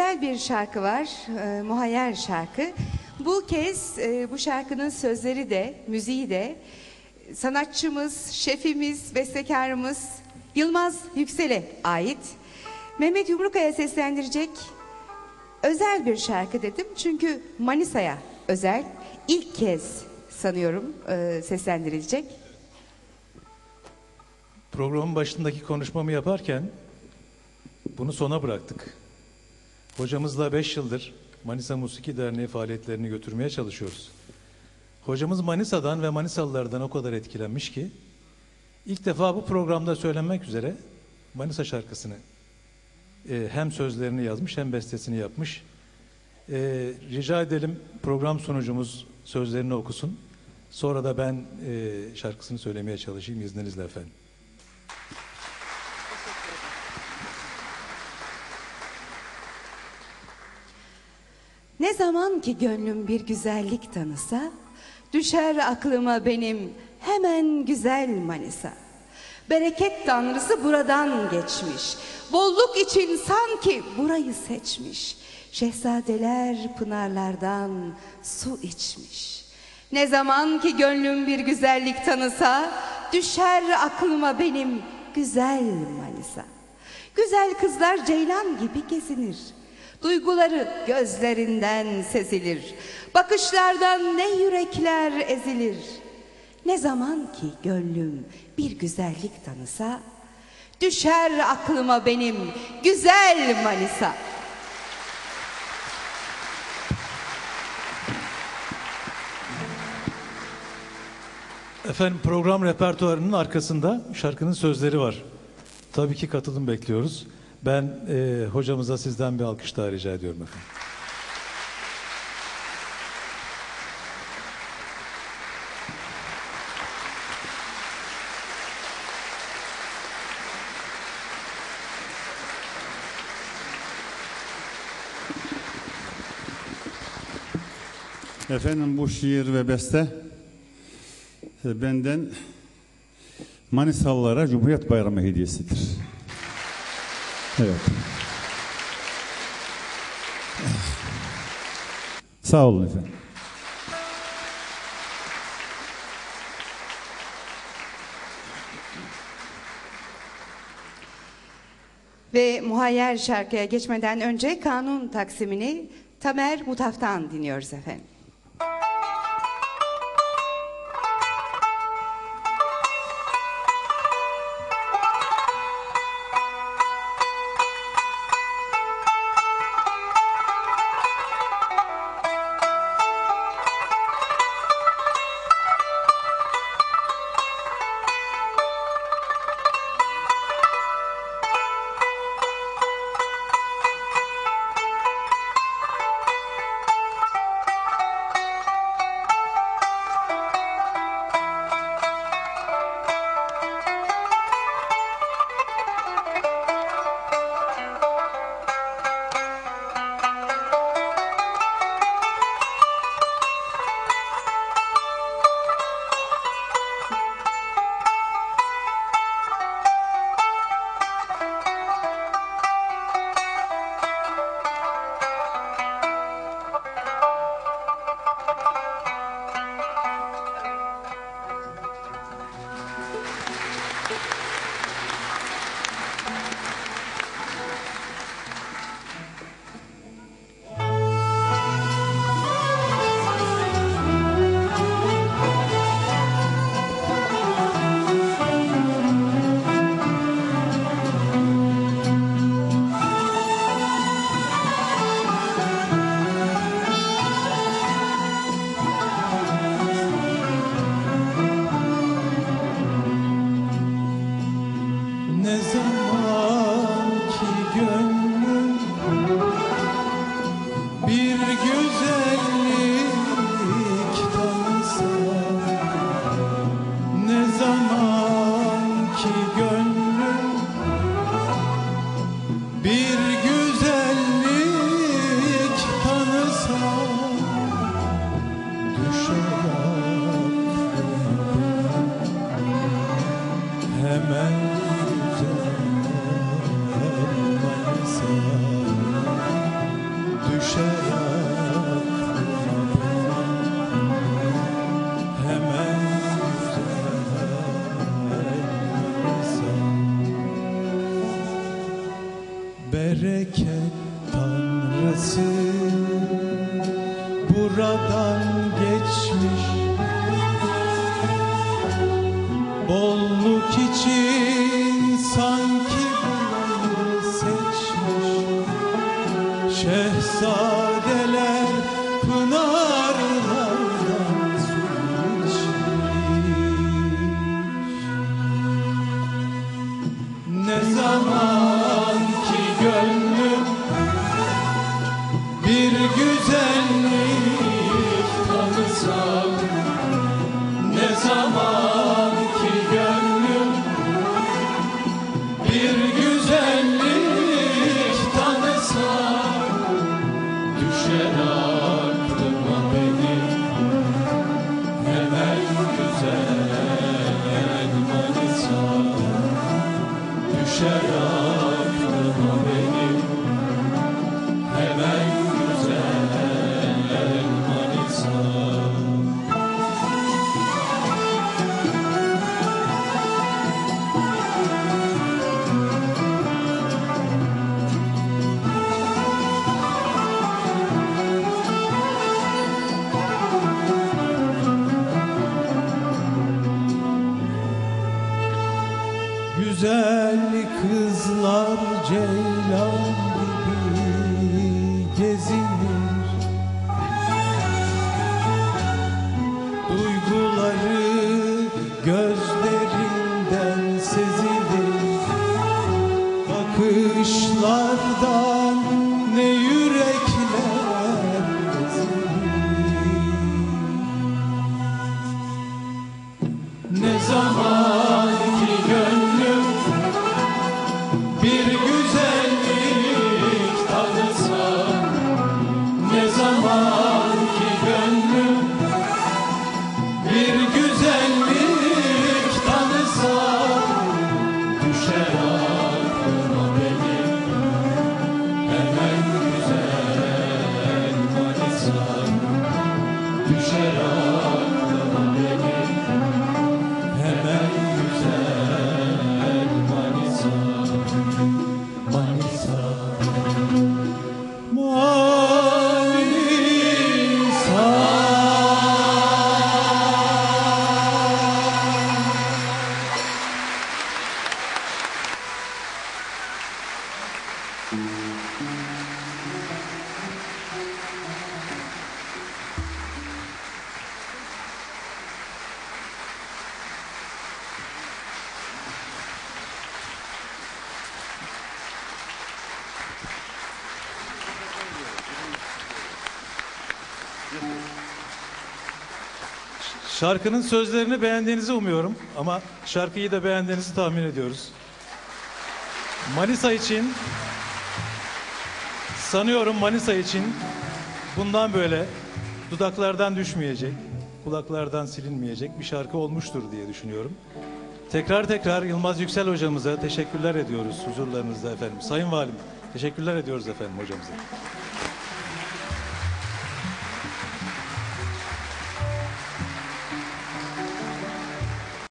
özel bir şarkı var, e, muhayyer şarkı. Bu kez e, bu şarkının sözleri de, müziği de sanatçımız, şefimiz, bestekarımız Yılmaz Yüksel'e ait. Mehmet Yumrukaya seslendirecek özel bir şarkı dedim. Çünkü Manisa'ya özel ilk kez sanıyorum e, seslendirilecek. Programın başındaki konuşmamı yaparken bunu sona bıraktık. Hocamızla 5 yıldır Manisa Musiki Derneği faaliyetlerini götürmeye çalışıyoruz. Hocamız Manisa'dan ve Manisalılardan o kadar etkilenmiş ki ilk defa bu programda söylenmek üzere Manisa şarkısını e, hem sözlerini yazmış hem bestesini yapmış. E, rica edelim program sunucumuz sözlerini okusun. Sonra da ben e, şarkısını söylemeye çalışayım izninizle efendim. Zaman ki gönlüm bir güzellik tanısa, düşer aklıma benim hemen güzel Manisa. Bereket tanrısı buradan geçmiş, bolluk için sanki burayı seçmiş. Şehzadeler pınarlardan su içmiş. Ne zaman ki gönlüm bir güzellik tanısa, düşer aklıma benim güzel Manisa. Güzel kızlar ceylan gibi gezinir. Duyguları gözlerinden sezilir. Bakışlardan ne yürekler ezilir. Ne zaman ki gönlüm bir güzellik tanısa, düşer aklıma benim güzel Manisa. Efendim program repertuarının arkasında şarkının sözleri var. Tabii ki katılım bekliyoruz. Ben e, hocamıza sizden bir alkış daha rica ediyorum efendim. Efendim bu şiir ve beste e, benden Manisalılara Cumhuriyet Bayramı hediyesidir. Evet. Sağ olun efendim. Ve muhayyer şarkıya geçmeden önce kanun taksimini Tamer Mutaf'tan dinliyoruz efendim. you. gönlüm. Bir güzellik tanısa ne zaman ki gönlüm bir Bereket tanrısı buradan geçmiş. Bolluk için Ne zaman Güzel kızlar ceylan gibi gezinir. Duyguları gözlerinden sezilir. Bakışlardan Şarkının sözlerini beğendiğinizi umuyorum ama şarkıyı da beğendiğinizi tahmin ediyoruz. Manisa için sanıyorum Manisa için bundan böyle dudaklardan düşmeyecek, kulaklardan silinmeyecek bir şarkı olmuştur diye düşünüyorum. Tekrar tekrar Yılmaz Yüksel hocamıza teşekkürler ediyoruz huzurlarınızda efendim. Sayın Valim teşekkürler ediyoruz efendim hocamıza.